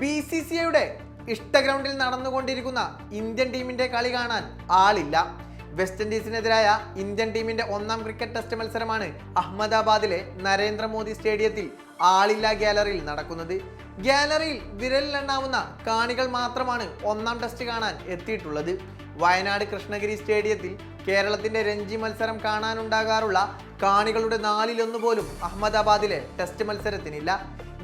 B C C ഐയുടെ ഇഷ്ടഗ്രൗണ്ടിൽ നടന്നുകൊണ്ടിരിക്കുന്ന Indian ടീമിന്റെ കളി കാണാൻ ആളില്ല. വെസ്റ്റ് ഇൻഡീസിനെതിരായ ഇന്ത്യൻ ടീമിന്റെ ഒന്നാം ക്രിക്കറ്റ് ടെസ്റ്റ് മത്സരമാണ് അഹമ്മദാബാദിലെ നരേന്ദ്രമോദി സ്റ്റേഡിയത്തിൽ ആളില്ല ഗാലറിയിൽ നടക്കുന്നത്. ഗാലറിയിൽ വിരലിലെണ്ണാവുന്ന കാണികൾ മാത്രമാണ് ഒന്നാം ടെസ്റ്റ് കാണാൻ എത്തിയിട്ടുള്ളത്. വയനാട് കൃഷ്ണഗിരി സ്റ്റേഡിയത്തിൽ കേരളത്തിന്റെ രഞ്ജി മത്സരം കാണാനുണ്ടാകാറുള്ള കാണികളുടെ നാലിലൊന്നു പോലും അഹമ്മദാബാദിലെ ടെസ്റ്റ് മത്സരത്തിനില്ല.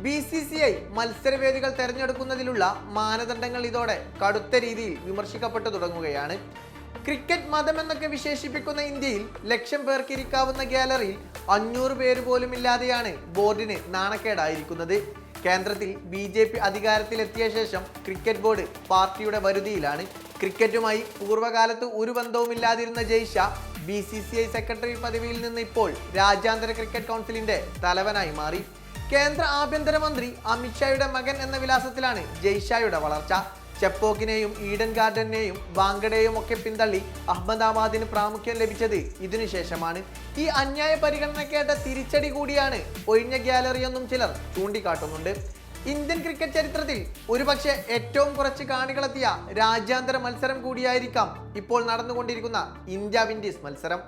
ബി സി സി ഐ മത്സരവേദികൾ തെരഞ്ഞെടുക്കുന്നതിലുള്ള മാനദണ്ഡങ്ങൾ ഇതോടെ കടുത്ത രീതിയിൽ വിമർശിക്കപ്പെട്ടു തുടങ്ങുകയാണ്. ക്രിക്കറ്റ് മതം എന്നൊക്കെ വിശേഷിപ്പിക്കുന്ന ഇന്ത്യയിൽ ലക്ഷം പേർക്ക് ഇരിക്കാവുന്ന ഗാലറിയിൽ അഞ്ഞൂറ് പേര് പോലും ഇല്ലാതെയാണ് ബോർഡിന് നാണക്കേടായിരിക്കുന്നത്. കേന്ദ്രത്തിൽ ബി ജെ പി അധികാരത്തിലെത്തിയ ശേഷം ക്രിക്കറ്റ് ബോർഡ് പാർട്ടിയുടെ വരുതിയിലാണ്. ക്രിക്കറ്റുമായി പൂർവകാലത്ത് ഒരു ബന്ധവുമില്ലാതിരുന്ന Jay Shah B C C I secretary പദവിയിൽ നിന്ന് ഇപ്പോൾ രാജ്യാന്തര ക്രിക്കറ്റ് കൗൺസിലിന്റെ തലവനായി മാറി. കേന്ദ്ര ആഭ്യന്തരമന്ത്രി അമിത്ഷായുടെ മകൻ എന്ന വിലാസത്തിലാണ് ജയ്ഷായുടെ വളർച്ച. ചെപ്പോക്കിനെയും ഈഡൻ ഗാർഡനെയും വാങ്കഡെയും ഒക്കെ പിന്തള്ളി അഹമ്മദാബാദിന് പ്രാമുഖ്യം ലഭിച്ചത് ഇതിനുശേഷമാണ് ഈ അന്യായ പരിഗണനക്കേറ്റ തിരിച്ചടി കൂടിയാണ് ഒഴിഞ്ഞ ഗ്യാലറി എന്നും ചിലർ ചൂണ്ടിക്കാട്ടുന്നുണ്ട്. ഇന്ത്യൻ ക്രിക്കറ്റ് ചരിത്രത്തിൽ ഒരുപക്ഷെ ഏറ്റവും കുറച്ച് കാണികളെത്തിയ രാജ്യാന്തര മത്സരം കൂടിയായിരിക്കാം ഇപ്പോൾ നടന്നുകൊണ്ടിരിക്കുന്ന ഇന്ത്യ വിൻഡീസ് മത്സരം.